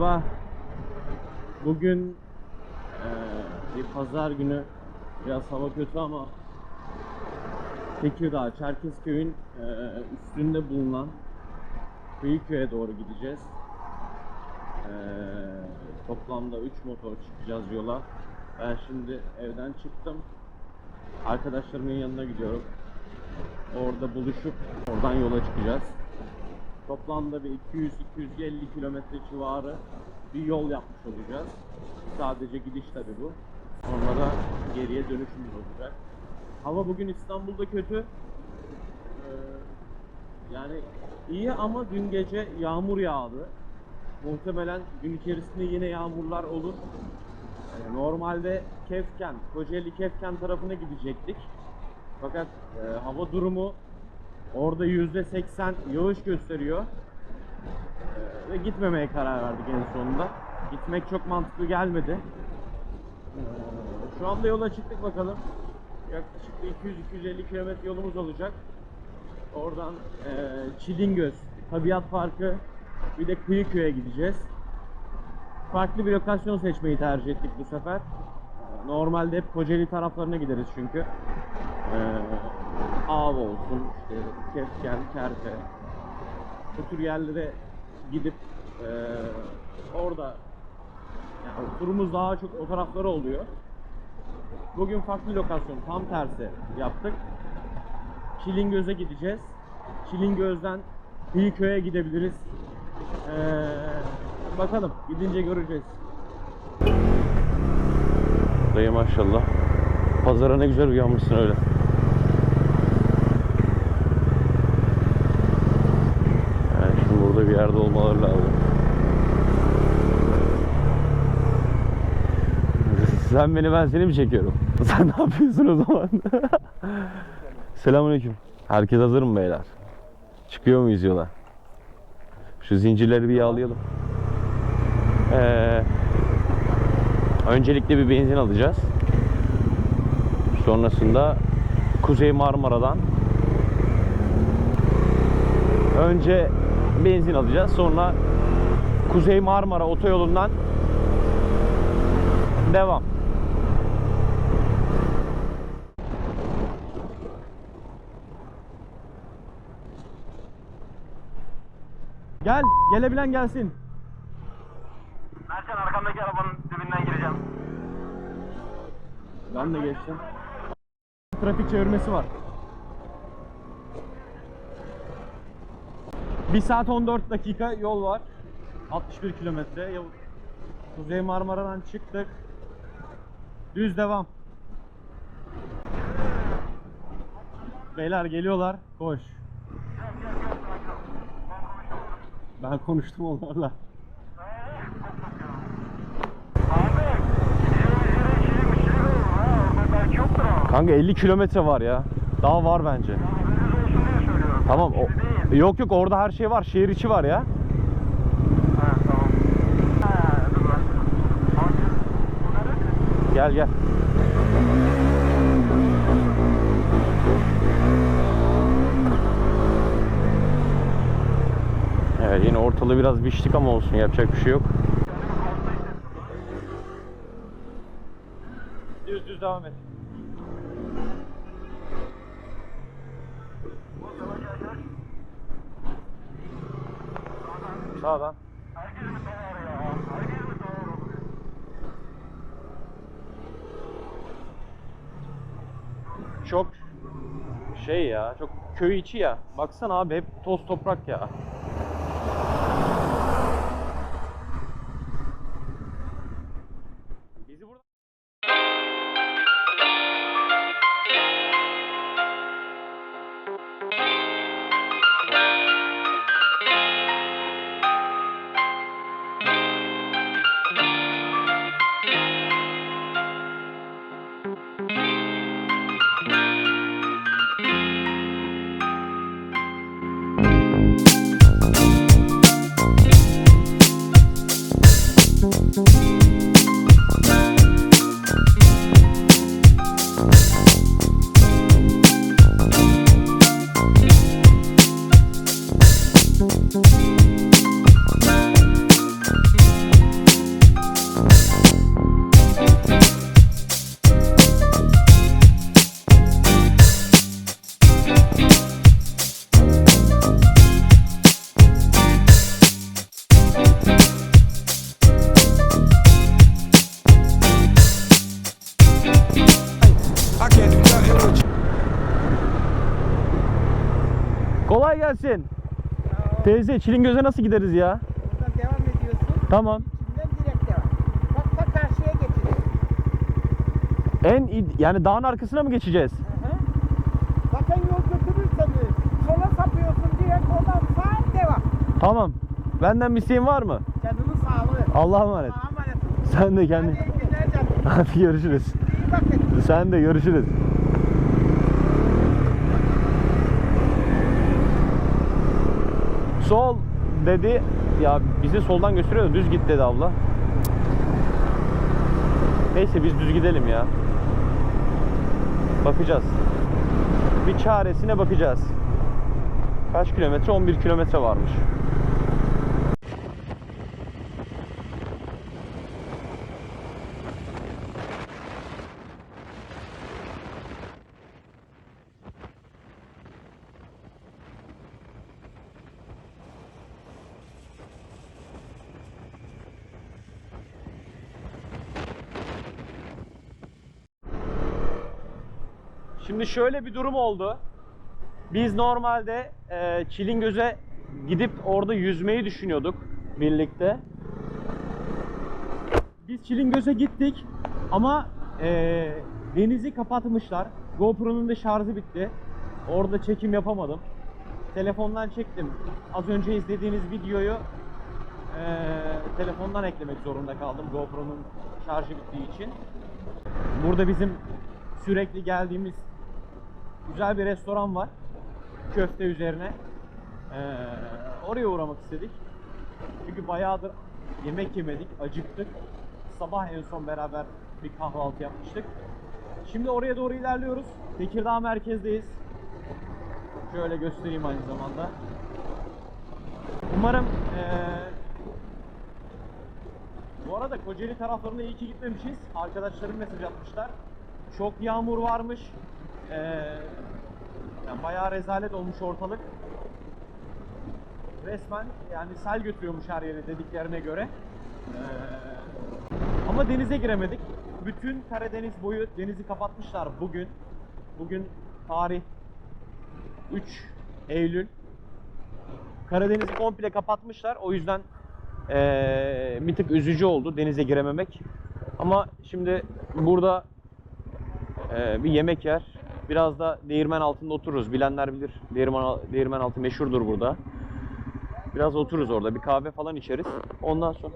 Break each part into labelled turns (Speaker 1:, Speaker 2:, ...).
Speaker 1: Merhaba. Bugün eee, bir pazar günü biraz hava kötü ama Tekirdağ, Çerkezköy'ün eee, üstünde bulunan Kıyıköy'e doğru gideceğiz. Eee, toplamda 3 motor çıkacağız yola. Ben şimdi evden çıktım. Arkadaşlarımın yanına gidiyorum. Orada buluşup oradan yola çıkacağız. Toplamda bir 200-250 kilometre civarı bir yol yapmış olacağız. Sadece gidiş tabi bu. Sonra da geriye dönüşümüz olacak. Hava bugün İstanbul'da kötü. Ee, yani iyi ama dün gece yağmur yağdı. Muhtemelen gün içerisinde yine yağmurlar olur. Ee, Normalde Kefken, Kocaeli Kefken tarafına gidecektik. Fakat e, hava durumu orada %80 yağış gösteriyor. Ee, ve gitmemeye karar verdik en sonunda. Gitmek çok mantıklı gelmedi. Ee, şu anda yola çıktık bakalım. Yaklaşık bir 200-250 kilometre yolumuz olacak. Oradan e, Çilingöz, Tabiat Parkı, bir de Kıyıköy'e gideceğiz. Farklı bir lokasyon seçmeyi tercih ettik bu sefer. Ee, Normalde hep Kocaeli taraflarına gideriz çünkü. Ee, Av olsun, işte Kefken, Kerpe. Bu tür yerlere gidip e, orada yani turumuz daha çok o taraflara oluyor. Bugün farklı lokasyon, tam tersi yaptık. Çilingöz'e gideceğiz. Çilingöz'den Kıyıköy'e gidebiliriz. Ee, bakalım, gidince göreceğiz. Dayı maşallah. Pazara ne güzel uyanmışsın öyle. Yani şimdi burada bir yerde olmaları lazım. Sen beni ben seni mi çekiyorum? Sen ne yapıyorsun o zaman? Selamünaleyküm. Herkes hazır mı beyler? Çıkıyor muyuz yola? Şu zincirleri bir yağlayalım. Ee, öncelikle bir benzin alacağız. Sonrasında Kuzey Marmara'dan önce benzin alacağız. Sonra Kuzey Marmara otoyolundan devam. Gel, gelebilen gelsin.
Speaker 2: Mertcan arkamdaki arabanın dibinden gireceğim.
Speaker 1: Ben de geçtim. Trafik çevirmesi var. 1 saat 14 dakika yol var. 61 kilometre. Kuzey Marmara'dan çıktık. Düz devam. Beyler geliyorlar. Koş. Ben konuştum onlarla. Kanka 50 kilometre var ya. Daha var bence. Tamam. O, yok yok orada her şey var. Şehir içi var ya.
Speaker 2: Ha tamam.
Speaker 1: Evet yine ortalığı biraz biçtik ama olsun yapacak bir şey yok. Düz düz devam et. Sağdan. Çok şey ya, çok köy içi ya. Baksana abi hep toz toprak ya. Thank gelsin. Teyze Çilingöz'e nasıl gideriz ya?
Speaker 3: Buradan devam ediyorsun.
Speaker 1: Tamam.
Speaker 3: İçinden direkt devam. Bak ta karşıya geçeceksin.
Speaker 1: En id- yani dağın arkasına mı geçeceğiz?
Speaker 3: Hı hı. Zaten yol götürür seni. Sola sapıyorsun direkt oradan sağa devam.
Speaker 1: Tamam. Benden bir isteğin var mı?
Speaker 3: Canının sağlığı.
Speaker 1: Allah'a emanet.
Speaker 3: Allah'a emanet.
Speaker 1: Sen de
Speaker 3: Hadi
Speaker 1: kendi.
Speaker 3: iyi günler canım.
Speaker 1: Hadi görüşürüz.
Speaker 3: İyi bakın.
Speaker 1: Sen de görüşürüz. Sol dedi. Ya bizi soldan gösteriyor da düz git dedi abla. Neyse biz düz gidelim ya. Bakacağız. Bir çaresine bakacağız. Kaç kilometre? 11 kilometre varmış. Şimdi şöyle bir durum oldu. Biz normalde e, Çilingöz'e gidip orada yüzmeyi düşünüyorduk birlikte. Biz Çilingöz'e gittik ama e, denizi kapatmışlar. GoPro'nun da şarjı bitti. Orada çekim yapamadım. Telefondan çektim. Az önce izlediğiniz videoyu e, telefondan eklemek zorunda kaldım GoPro'nun şarjı bittiği için. Burada bizim sürekli geldiğimiz güzel bir restoran var. Köfte üzerine. Ee, oraya uğramak istedik. Çünkü bayağıdır yemek yemedik, acıktık. Sabah en son beraber bir kahvaltı yapmıştık. Şimdi oraya doğru ilerliyoruz. Tekirdağ merkezdeyiz. Şöyle göstereyim aynı zamanda. Umarım ee, bu arada Kocaeli taraflarına iyi ki gitmemişiz. Arkadaşlarım mesaj atmışlar. Çok yağmur varmış. Ee, yani bayağı rezalet olmuş ortalık. Resmen yani sel götürüyormuş her yere dediklerine göre. Ee, ama denize giremedik. Bütün Karadeniz boyu denizi kapatmışlar bugün. Bugün tarih 3 Eylül. Karadeniz'i komple kapatmışlar. O yüzden eee, bir tık üzücü oldu denize girememek. Ama şimdi burada eee, bir yemek yer. Biraz da değirmen altında otururuz. Bilenler bilir. Değirmen, değirmen altı meşhurdur burada. Biraz otururuz orada. Bir kahve falan içeriz. Ondan sonra...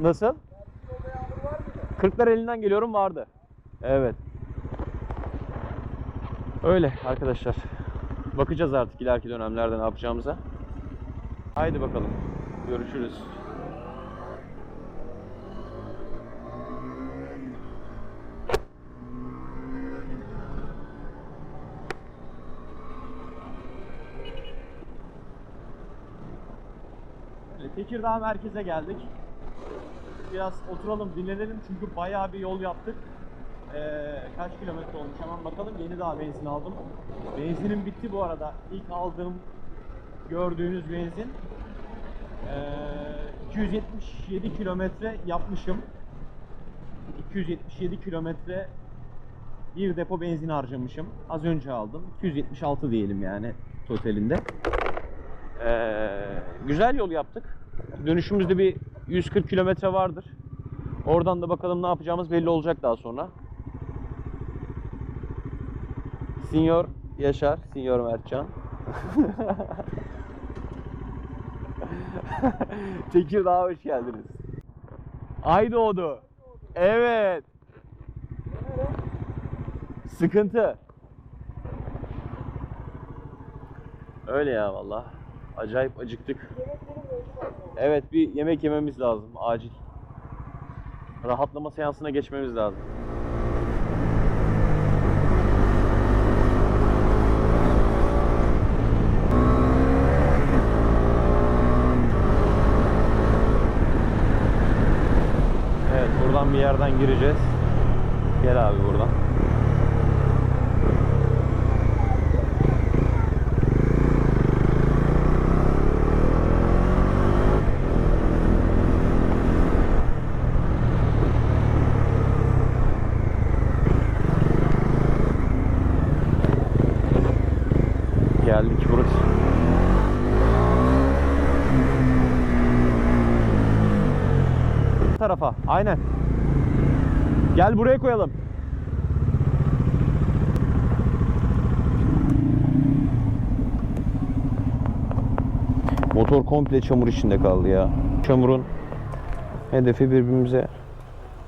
Speaker 1: Nasıl? Kırklar elinden geliyorum vardı. Evet. Öyle arkadaşlar. Bakacağız artık ileriki dönemlerde ne yapacağımıza. Haydi bakalım. Görüşürüz. Öyle, Tekirdağ merkeze geldik. Biraz oturalım, dinlenelim çünkü bayağı bir yol yaptık. Ee, kaç kilometre olmuş hemen bakalım. Yeni daha benzin aldım. Benzinim bitti bu arada. İlk aldığım gördüğünüz benzin. Ee, 277 kilometre yapmışım. 277 kilometre bir depo benzin harcamışım. Az önce aldım. 276 diyelim yani totalinde. Ee, güzel yol yaptık. Dönüşümüzde bir 140 kilometre vardır. Oradan da bakalım ne yapacağımız belli olacak daha sonra. Sinyor Yaşar, Sinyor Mertcan. Tekirdağ'a hoş geldiniz. Ay doğdu. Evet. Sıkıntı. Öyle ya valla. Acayip acıktık. Evet bir yemek yememiz lazım acil. Rahatlama seansına geçmemiz lazım. Evet buradan bir yerden gireceğiz. Gel abi buradan. Geldik burası. Bu tarafa. Aynen. Gel buraya koyalım. Motor komple çamur içinde kaldı ya. Çamurun hedefi birbirimize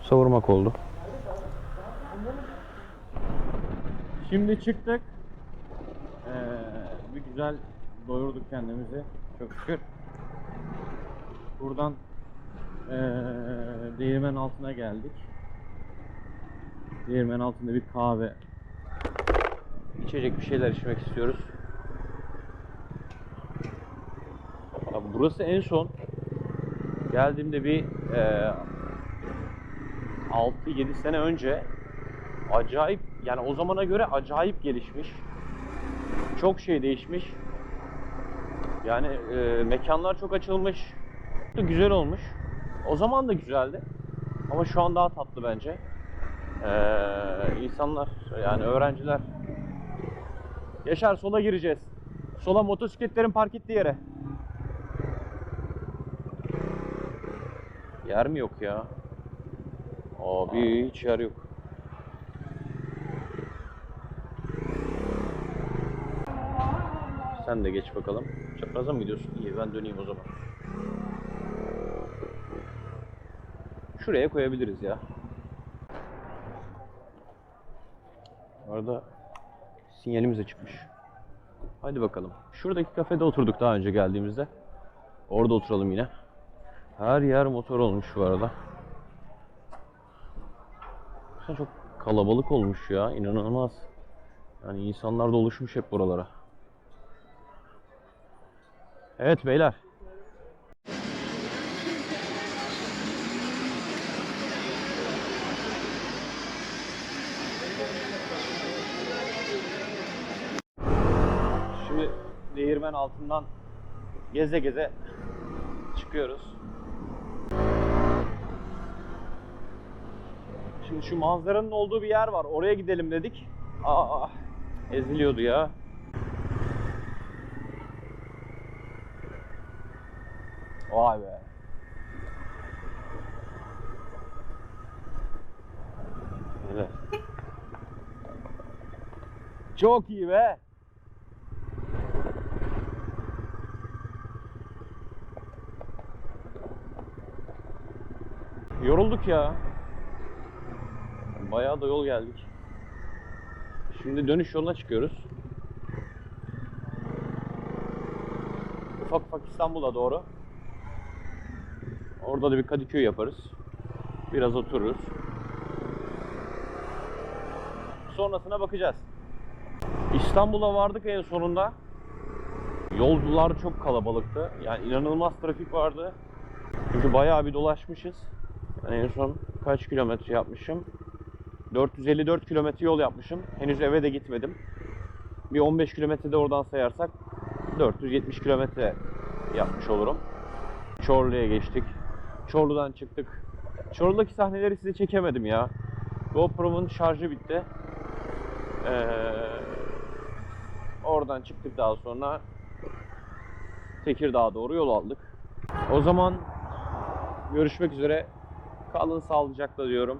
Speaker 1: savurmak oldu. Şimdi çıktık. Ee, bir güzel doyurduk kendimizi. Çok şükür. Buradan ee, değirmen altına geldik. Değirmen altında bir kahve. İçecek bir şeyler içmek istiyoruz. Abi burası en son geldiğimde bir ee, 6-7 sene önce acayip yani o zamana göre acayip gelişmiş. Çok şey değişmiş. Yani e, mekanlar çok açılmış. Güzel olmuş. O zaman da güzeldi. Ama şu an daha tatlı bence. Ee, insanlar yani öğrenciler Yaşar sola gireceğiz. Sola motosikletlerin park ettiği yere. Yer mi yok ya? Abi hiç yer yok. Sen de geç bakalım. Çapraza mı gidiyorsun? İyi ben döneyim o zaman. Şuraya koyabiliriz ya. Bu arada sinyalimiz de çıkmış. Hadi bakalım. Şuradaki kafede oturduk daha önce geldiğimizde. Orada oturalım yine. Her yer motor olmuş bu arada. Çok kalabalık olmuş ya. inanılmaz. Yani insanlar doluşmuş hep buralara. Evet beyler. Değirmen altından geze geze çıkıyoruz. Şimdi şu manzaranın olduğu bir yer var. Oraya gidelim dedik. Aa, eziliyordu ya. Vay be. Öyle. Çok iyi be. Yorulduk ya. Bayağı da yol geldik. Şimdi dönüş yoluna çıkıyoruz. Ufak ufak İstanbul'a doğru. Orada da bir Kadıköy yaparız. Biraz otururuz. Sonrasına bakacağız. İstanbul'a vardık en sonunda. Yolcular çok kalabalıktı. Yani inanılmaz trafik vardı. Çünkü bayağı bir dolaşmışız. Yani en son kaç kilometre yapmışım? 454 kilometre yol yapmışım. Henüz eve de gitmedim. Bir 15 kilometre de oradan sayarsak 470 kilometre yapmış olurum. Çorlu'ya geçtik. Çorlu'dan çıktık. Çorlu'daki sahneleri size çekemedim ya. GoPro'mun şarjı bitti. Ee, oradan çıktık daha sonra Tekirdağ'a doğru yol aldık. O zaman görüşmek üzere. Kalın sağlıcakla diyorum.